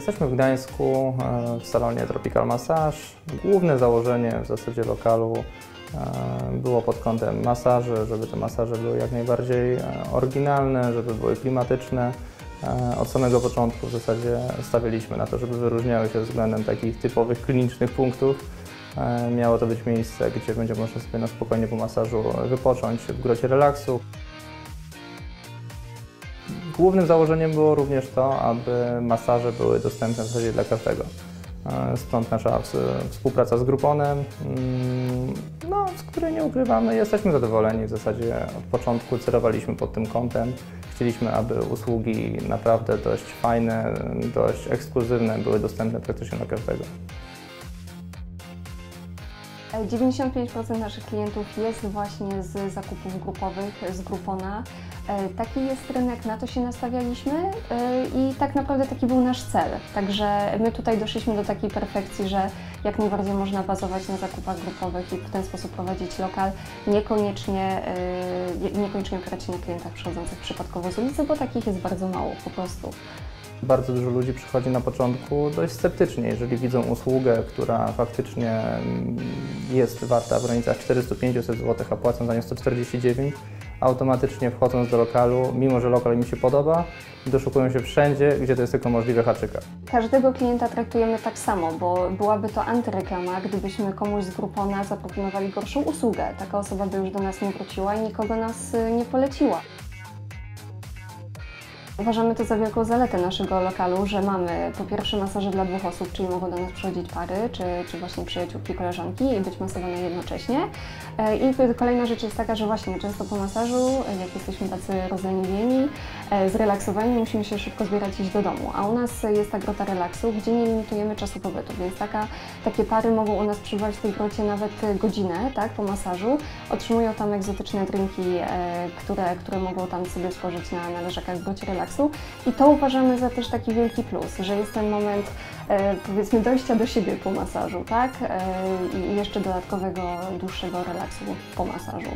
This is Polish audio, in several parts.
Jesteśmy w Gdańsku e, w salonie Tropical Massage. Główne założenie w zasadzie lokalu e, było pod kątem masaży, żeby te masaże były jak najbardziej e, oryginalne, żeby były klimatyczne. Od samego początku w zasadzie stawialiśmy na to, żeby wyróżniały się względem takich typowych klinicznych punktów. Miało to być miejsce, gdzie będzie można sobie na spokojnie po masażu wypocząć w grocie relaksu. Głównym założeniem było również to, aby masaże były dostępne w zasadzie dla każdego. E, Stąd nasza ws- współpraca z Gruponem, mm, no, z której nie ukrywamy, jesteśmy zadowoleni. W zasadzie od początku celowaliśmy pod tym kątem. Chcieliśmy, aby usługi naprawdę dość fajne, dość ekskluzywne były dostępne praktycznie dla każdego. 95% naszych klientów jest właśnie z zakupów grupowych, z Groupona. E, Taki jest rynek, na to się nastawialiśmy e, i tak naprawdę taki był nasz cel. Także my tutaj doszliśmy do takiej perfekcji, że jak najbardziej można bazować na zakupach grupowych i w ten sposób prowadzić lokal, niekoniecznie, e, niekoniecznie opierać się na klientach przychodzących przypadkowo z ulicy, bo takich jest bardzo mało po prostu. Bardzo dużo ludzi przychodzi na początku dość sceptycznie, jeżeli widzą usługę, która faktycznie mm, jest warta w granicach 400-500 zł, a płacą za nią 149, automatycznie wchodząc do lokalu, mimo że lokal im się podoba, doszukują się wszędzie, gdzie to jest tylko możliwe haczyka. Każdego klienta traktujemy tak samo, bo byłaby to antyreklama, gdybyśmy komuś z Groupona zaproponowali gorszą usługę. Taka osoba by już do nas nie wróciła i nikogo nas y, nie poleciła. Uważamy to za wielką zaletę naszego lokalu, że mamy po pierwsze masaże dla dwóch osób, czyli mogą do nas przychodzić pary, czy, czy właśnie przyjaciółki, koleżanki i być masowane jednocześnie. E, I kolejna rzecz jest taka, że właśnie często po masażu, jak jesteśmy tacy rozleniwieni, e, zrelaksowani, musimy się szybko zbierać iść do domu. A u nas jest ta grota relaksu, gdzie nie limitujemy czasu pobytu, więc taka, takie pary mogą u nas przebywać w tej grocie nawet godzinę, tak, po masażu. Otrzymują tam egzotyczne drinki, e, które, które mogą tam sobie spożyć na, na leżakach w grocie relaksu. I to uważamy za też taki wielki plus, że jest ten moment e, powiedzmy dojścia do siebie po masażu, tak? E, I jeszcze dodatkowego, dłuższego relaksu po masażu.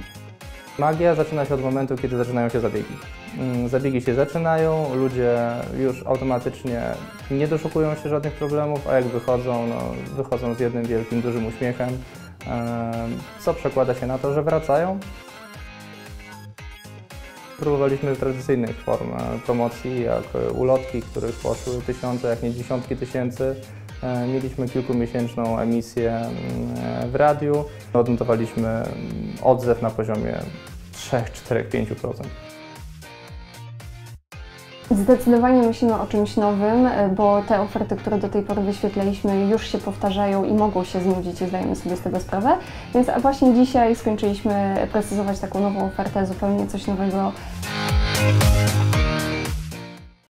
Magia zaczyna się od momentu, kiedy zaczynają się zabiegi. Mm, Zabiegi się zaczynają, ludzie już automatycznie nie doszukują się żadnych problemów, a jak wychodzą, no, wychodzą z jednym wielkim, dużym uśmiechem, em, co przekłada się na to, że wracają. Próbowaliśmy tradycyjnych form e, promocji, jak e, ulotki, których poszły tysiące, jak nie dziesiątki tysięcy. E, Mieliśmy kilkumiesięczną emisję mm, w radiu. Odnotowaliśmy odzew na poziomie 3, 4, 5%. Zdecydowanie myślimy o czymś nowym, e, bo te oferty, które do tej pory wyświetlaliśmy, już się powtarzają i mogą się znudzić i zdajemy sobie z tego sprawę. Więc właśnie dzisiaj skończyliśmy precyzować taką nową ofertę, zupełnie coś nowego.